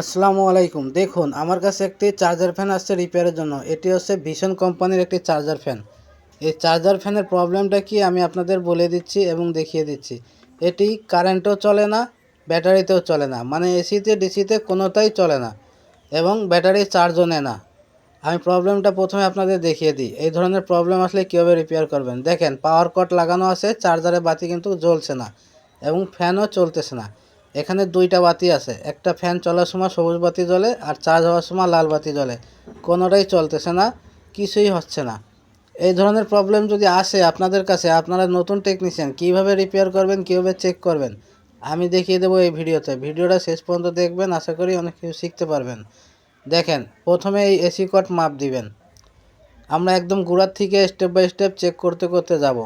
আসসালামু আলাইকুম। দেখুন, আমার কাছে একটি চার্জার ফ্যান আসছে রিপেয়ারের জন্য। এটি হচ্ছে ভীষণ কোম্পানির একটি চার্জার ফ্যান এই চার্জার ফ্যানের প্রবলেমটা কি আমি আপনাদের বলে দিচ্ছি এবং দেখিয়ে দিচ্ছি। এটি কারেন্টও চলে না, ব্যাটারিতেও চলে না। মানে এসিতে ডিসিতে কোনোটাই চলে না এবং ব্যাটারি চার্জও নেয় না। আমি প্রবলেমটা প্রথমে আপনাদের দেখিয়ে দিই। এই ধরনের প্রবলেম আসলে কীভাবে রিপেয়ার করবেন? দেখেন পাওয়ার কট লাগানো আছে চার্জারে বাতি কিন্তু জ্বলছে না এবং ফ্যানও চলতেছে না। এখানে দুইটা বাতি আছে। একটা ফ্যান চলার সময় সবুজ বাতি জ্বলে আর চার্জ হওয়ার সময় লাল বাতি জ্বলে। কোনোটাই চলতেছে না, কিছুই হচ্ছে না। এই ধরনের প্রবলেম যদি আসে আপনাদের কাছে, আপনারা নতুন টেকনিশিয়ান কীভাবে রিপেয়ার করবেন, কীভাবে চেক করবেন, আমি দেখিয়ে দেবো এই ভিডিওতে। ভিডিওটা শেষ পর্যন্ত দেখবেন, আশা করি অনেক কিছু শিখতে পারবেন। দেখেন, প্রথমে এই এসি কট মাপ দিবেন। আমরা একদম গোড়ার থেকে স্টেপ বাই স্টেপ চেক করতে করতে যাব।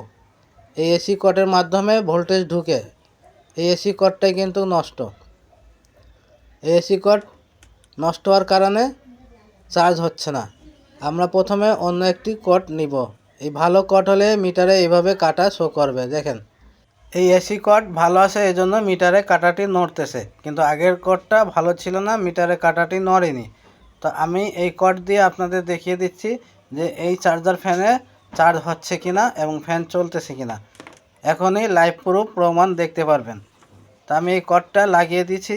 এই এসি কটের মাধ্যমে ভোল্টেজ ঢুকে এই এসি কটটাই কিন্তু নষ্ট। এই এসি কট নষ্ট হওয়ার কারণে চার্জ হচ্ছে না। আমরা প্রথমে অন্য একটি কট নিব। এই ভালো কট হলে মিটারে এইভাবে কাটা শো করবে, দেখেন। এই এসি কট ভালো আছে এই জন্য মিটারে কাটাটি নড়তেছে। কিন্তু আগের কটটা ভালো ছিল না, মিটারে কাটাটি নড়েনি। তো আমি এই কট দিয়ে আপনাদের দেখিয়ে দিচ্ছি যে এই চার্জার ফ্যানে চার্জ হচ্ছে কিনা এবং ফ্যান চলতেছে কিনা। এখনই লাইভ প্রুফ প্রমাণ দেখতে পারবেন। তা আমি এই কটটা লাগিয়ে দিয়েছি।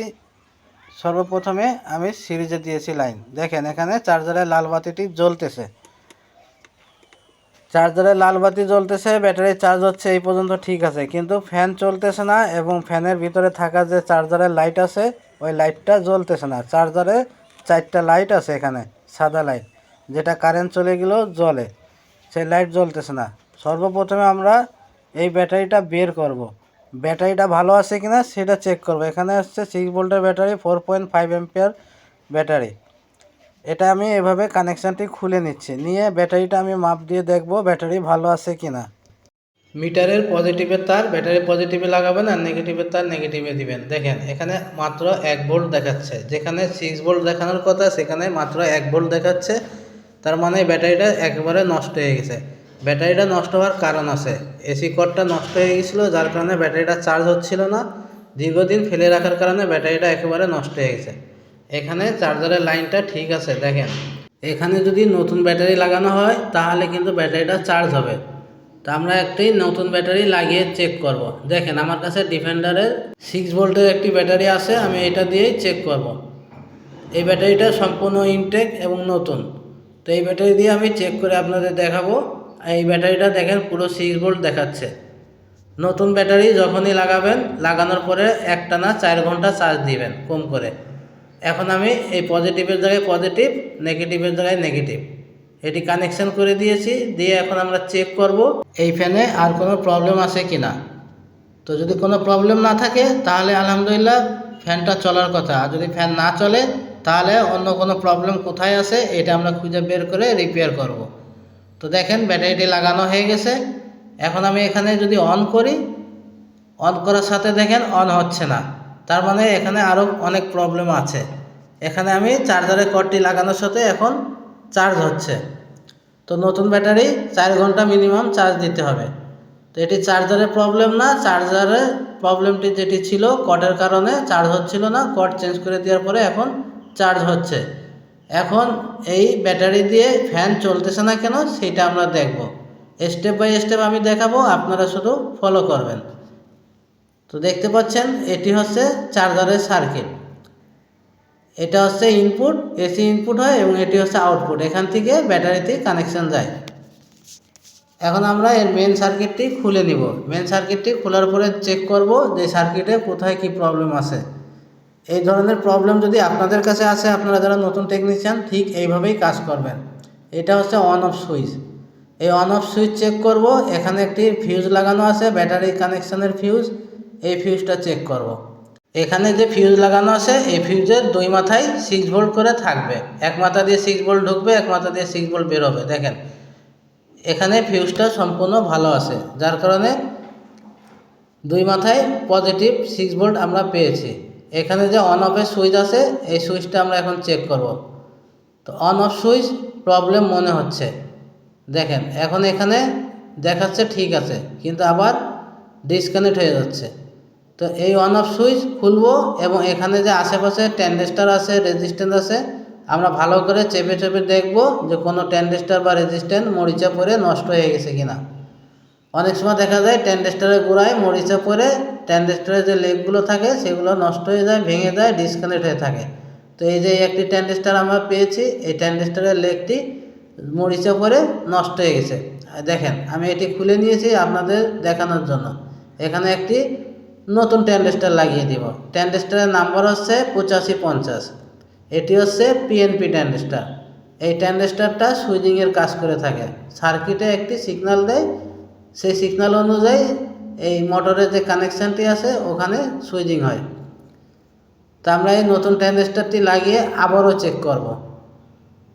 সর্বপ্রথমে আমি সিরিজে দিয়েছি লাইন। দেখেন, এখানে চার্জারের লাল বাতিটি জ্বলতেছে। চার্জারের লাল বাতি জ্বলতেছে, ব্যাটারি চার্জ হচ্ছে এই পর্যন্ত ঠিক আছে, কিন্তু ফ্যান চলতেছে না এবং ফ্যানের ভিতরে থাকা যে চার্জারের লাইট আছে, ওই লাইটটা জ্বলতেছে না। চার্জারে চারটা লাইট আছে এখানে, সাদা লাইট, যেটা কারেন্ট চলে গেলেও জ্বলে। সেই লাইট জ্বলতেছে না। সর্বপ্রথমে আমরা এই ব্যাটারিটা বের করব। ব্যাটারিটা ভালো আছে কিনা সেটা চেক করব। এখানে হচ্ছে সিক্স ভোল্টের battery four point five ampere battery. এটা আমি এভাবে কানেকশানটি খুলে নিচ্ছি। নিয়ে ব্যাটারিটা আমি মাপ দিয়ে দেখব ব্যাটারি ভালো আছে কিনা। মিটারের পজিটিভের তার, ব্যাটারি পজিটিভে লাগাবেন আর নেগেটিভের তার নেগেটিভে দিবেন। দেখেন, এখানে মাত্র এক ভোল্ট দেখাচ্ছে। যেখানে সিক্স ভোল্ট দেখানোর কথা, সেখানে মাত্র এক ভোল্ট দেখাচ্ছে। তার মানে ব্যাটারিটা একেবারে নষ্ট হয়ে গেছে। ব্যাটারিটা নষ্ট হওয়ার কারণ আছে। এসি কর্ডটা নষ্ট হয়ে গেছিল, যার কারণে ব্যাটারিটা চার্জ হচ্ছিল না। দীর্ঘদিন ফেলে রাখার কারণে ব্যাটারিটা একেবারে নষ্ট হয়ে গেছে। এখানে চার্জারের লাইনটা ঠিক আছে, দেখেন। এখানে যদি নতুন ব্যাটারি লাগানো হয়, তাহলে কিন্তু ব্যাটারিটা চার্জ হবে। তা আমরা একটি নতুন ব্যাটারি লাগিয়ে চেক করব। দেখেন, আমার কাছে ডিফেন্ডারের সিক্স ভোল্টের একটি ব্যাটারি আছে, আমি এটা দিয়েই চেক করব। এই ব্যাটারিটা সম্পূর্ণ ইনটেক এবং নতুন। তো এই ব্যাটারি দিয়ে আমি চেক করে আপনাদের দেখাবো। এই ব্যাটারিটা দেখেন পুরো সিক্স ভোল্ট দেখাচ্ছে। নতুন ব্যাটারি যখনই লাগাবেন, লাগানোর পরে একটানা চার ঘণ্টা চার্জ দিবেন, কম করে। এখন আমি এই পজিটিভের জায়গায় পজিটিভ নেগেটিভের জায়গায় নেগেটিভ এটি কানেকশন করে দিয়েছি, দিয়ে এখন আমরা চেক করব এই ফ্যানে আর কোনো প্রবলেম আছে কি না তো যদি কোনো প্রবলেম না থাকে, তাহলে আলহামদুলিল্লাহ ফ্যানটা চলার কথা। আর যদি ফ্যান না চলে, তাহলে অন্য কোনো প্রবলেম কোথায় আছে, এটা আমরা খুঁজে বের করে রিপেয়ার করব। তো দেখেন ব্যাটারিটি লাগানো হয়ে গেছে। এখন আমি এখানে যদি অন করি অন করার সাথে দেখেন অন হচ্ছে না। তার মানে এখানে আরও অনেক প্রবলেম আছে। এখানে আমি চার্জারের কর্ডটি লাগানোর সাথে এখন চার্জ হচ্ছে। তো নতুন ব্যাটারি চার ঘণ্টা মিনিমাম চার্জ দিতে হবে। তো এটি চার্জারের প্রবলেম না চার্জারের প্রবলেমটি যেটি ছিল কটের কারণে চার্জ হচ্ছিল না। কট চেঞ্জ করে দেওয়ার পরে এখন চার্জ হচ্ছে। এখন এই ব্যাটারি দিয়ে ফ্যান চলতেছে না কেন সেটা আমরা দেখব। স্টেপ বাই স্টেপ আমি দেখাবো, আপনারা শুধু ফলো করবেন। তো দেখতে পাচ্ছেন, এটি হচ্ছে চার্জারের সার্কিট এটা হচ্ছে ইনপুট এসি ইনপুট হয় এবং এটি হচ্ছে আউটপুট এখান থেকে ব্যাটারিতে কানেকশন যায়। এখন আমরা এর মেন সার্কিটটি খুলে নিব। মেন সার্কিটটি খোলার পরে চেক করব যে সার্কিটে কোথায় কি প্রবলেম আছে। এই ধরনের প্রবলেম যদি আপনাদের কাছে আসে, আপনারা যারা নতুন টেকনিশিয়ান ঠিক এইভাবেই কাজ করবেন। এটা হচ্ছে অন অফ সুইচ এই অন অফ সুইচ চেক করব, এখানে একটি ফিউজ লাগানো আছে ব্যাটারি কানেকশনের ফিউজ এই ফিউজটা চেক করব। এখানে যে ফিউজ লাগানো আছে, এই ফিউজের দুই মাথায় সিক্স ভোল্ট করে থাকবে। এক মাথা দিয়ে সিক্স ভোল্ট ঢুকবে, এক মাথা দিয়ে সিক্স ভোল্ট বেরোবে, দেখেন। এখানে ফিউজটা সম্পূর্ণ ভালো আছে, যার কারণে দুই মাথায় পজিটিভ সিক্স ভোল্ট আমরা পেয়েছি। এখানে যে অন অফের সুইচ আছে, এই সুইচটা আমরা এখন চেক করব। তো অন অফ সুইচ প্রবলেম মনে হচ্ছে। দেখেন, এখন এখানে দেখাচ্ছে ঠিক আছে, কিন্তু আবার ডিসকানেক্ট হয়ে যাচ্ছে। তো এই অন অফ সুইচ খুলবো এবং এখানে যে আশেপাশে ট্যান্ডেস্টার আছে রেজিস্ট্যান্স আছে, আমরা ভালো করে চেপে চেপে দেখব যে কোনো ট্যান্ডেস্টার বা রেজিস্ট্যান্ট মরিচা পরে নষ্ট হয়ে গেছে কিনা। অনেক সময় দেখা যায় ট্যান্ডেস্টারের গোড়ায় মরিচা পরে ট্যান্ডেস্টারের যে লেগগুলো থাকে, সেগুলো নষ্ট হয়ে যায়, ভেঙে যায় ডিসকানেক্ট হয়ে থাকে। তো এই যে একটি ট্যান্ডেস্টার আমরা পেয়েছি, এই ট্যান্ডেস্টারের লেগটি মরিচা পরে নষ্ট হয়ে গেছে। দেখেন, আমি এটি খুলে নিয়েছি আপনাদের দেখানোর জন্য। এখানে একটি নতুন ট্যান্ডেস্টার লাগিয়ে দিব। ট্যান্ডেস্টারের নাম্বার হচ্ছে পঁচাশি পঞ্চাশ। এটি হচ্ছে পিএনপি ট্যান্ডেস্টার এই ট্যান্ডেস্টারটা সুইচিংয়ের কাজ করে থাকে। সার্কিটে একটি সিগন্যাল দেয়, সেই সিগন্যাল অনুযায়ী এই মোটরের যে কানেকশানটি আছে, ওখানে সুইচিং হয়। তা আমরা এই নতুন ট্যান্ডেস্টারটি লাগিয়ে আবারও চেক করব।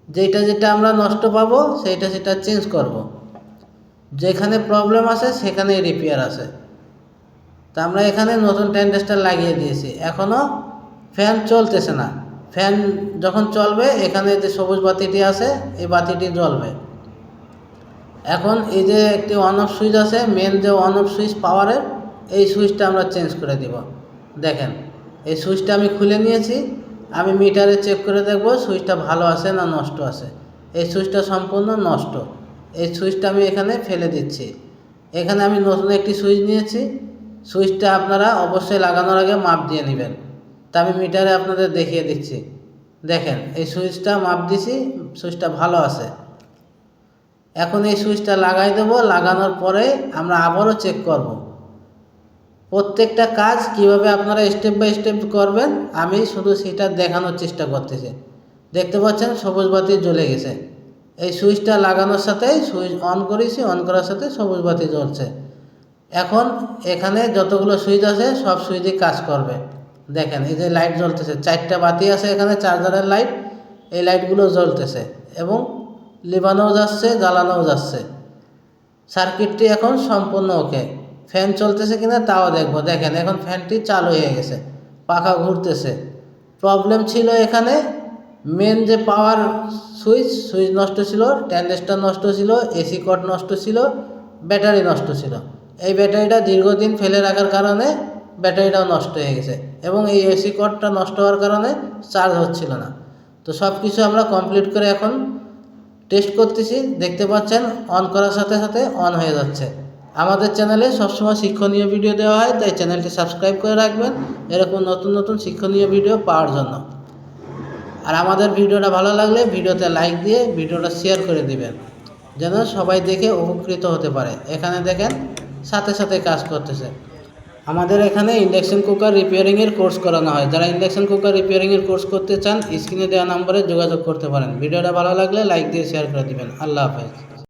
যেটা যেটা আমরা নষ্ট পাবো, সেইটা সেটা চেঞ্জ করব। যেখানে প্রবলেম আছে সেখানে রিপেয়ার আছে। তা আমরা এখানে নতুন ট্যান্ডেস্টার লাগিয়ে দিয়েছি। এখনও ফ্যান চলতেছে না। ফ্যান যখন চলবে, এখানে যে সবুজ বাতিটি আছে, এই বাতিটি জ্বলবে। এখন এই যে একটি অন অফ সুইচ আছে মেন যে অন অফ সুইচ পাওয়ারের এই সুইচটা আমরা চেঞ্জ করে দিব। দেখেন, এই সুইচটা আমি খুলে নিয়েছি, আমি মিটারে চেক করে দেখব সুইচটা ভালো আছে না নষ্ট আছে। এই সুইচটা সম্পূর্ণ নষ্ট। এই সুইচটা আমি এখানে ফেলে দিচ্ছি। এখানে আমি নতুন একটি সুইচ নিয়েছি। সুইচটা আপনারা অবশ্যই লাগানোর আগে মাপ দিয়ে নেবেন। তা আমি মিটারে আপনাদের দেখিয়ে দিচ্ছি। দেখেন, এই সুইচটা মাপ দিছি সুইচটা ভালো আছে। এখন এই সুইচটা লাগাই দেবো, লাগানোর পরে আমরা আবারও চেক করব। প্রত্যেকটা কাজ কীভাবে আপনারা স্টেপ বাই স্টেপ করবেন, আমি শুধু সেটা দেখানোর চেষ্টা করতেছি। দেখতে পাচ্ছেন সবুজ বাতি জ্বলে গেছে। এই সুইচটা লাগানোর সাথে সুইচ অন করেছি অন করার সাথে সবুজ বাতি জ্বলছে। এখন এখানে যতগুলো সুইচ আছে, সব সুইচই কাজ করবে। দেখেন, এই যে লাইট জ্বলতেছে, চারটা বাতি আছে এখানে চার্জারের লাইট এই লাইটগুলো জ্বলতেছে এবং লিবানোও যাচ্ছে জ্বালানোও যাচ্ছে। সার্কিটটি এখন সম্পূর্ণ ওকে ফ্যান চলতেছে কিনা তাও দেখব। দেখেন, এখন ফ্যানটি চালু হয়ে গেছে, পাখা ঘুরতেছে। প্রবলেম ছিল এখানে মেন যে পাওয়ার সুইচ সুইচ নষ্ট ছিল ট্যান্ডেস্টার নষ্ট ছিল এসি কট নষ্ট ছিল, ব্যাটারি নষ্ট ছিল। এই ব্যাটারিটা দীর্ঘদিন ফেলে রাখার কারণে ব্যাটারিটাও নষ্ট হয়ে গেছে এবং এই এসি কটটা নষ্ট হওয়ার কারণে চার্জ হচ্ছিল না। তো সব কিছু আমরা কমপ্লিট করে এখন টেস্ট করতেছি, দেখতে পাচ্ছেন অন করার সাথে সাথে অন হয়ে যাচ্ছে। আমাদের চ্যানেলে সবসময় শিক্ষণীয় ভিডিও দেওয়া হয়, তাই চ্যানেলটি সাবস্ক্রাইব করে রাখবেন, এরকম নতুন নতুন শিক্ষণীয় ভিডিও পাওয়ার জন্য। আর আমাদের ভিডিওটা ভালো লাগলে ভিডিওতে লাইক দিয়ে ভিডিওটা শেয়ার করে দিবেন, যেন সবাই দেখে উপকৃত হতে পারে। এখানে দেখেন, সাথে সাথে কাজ করতেছে। আমাদের এখানে ইন্ডাকশন কুকার রিপেয়ারিংয়ের কোর্স করানো হয়। যারা ইন্ডাকশন কুকার রিপেয়ারিংয়ের কোর্স করতে চান স্ক্রিনে দেওয়া নম্বরে যোগাযোগ করতে পারেন। ভিডিওটা ভালো লাগলে লাইক দিয়ে শেয়ার করে দেবেন। আল্লাহ হাফেজ।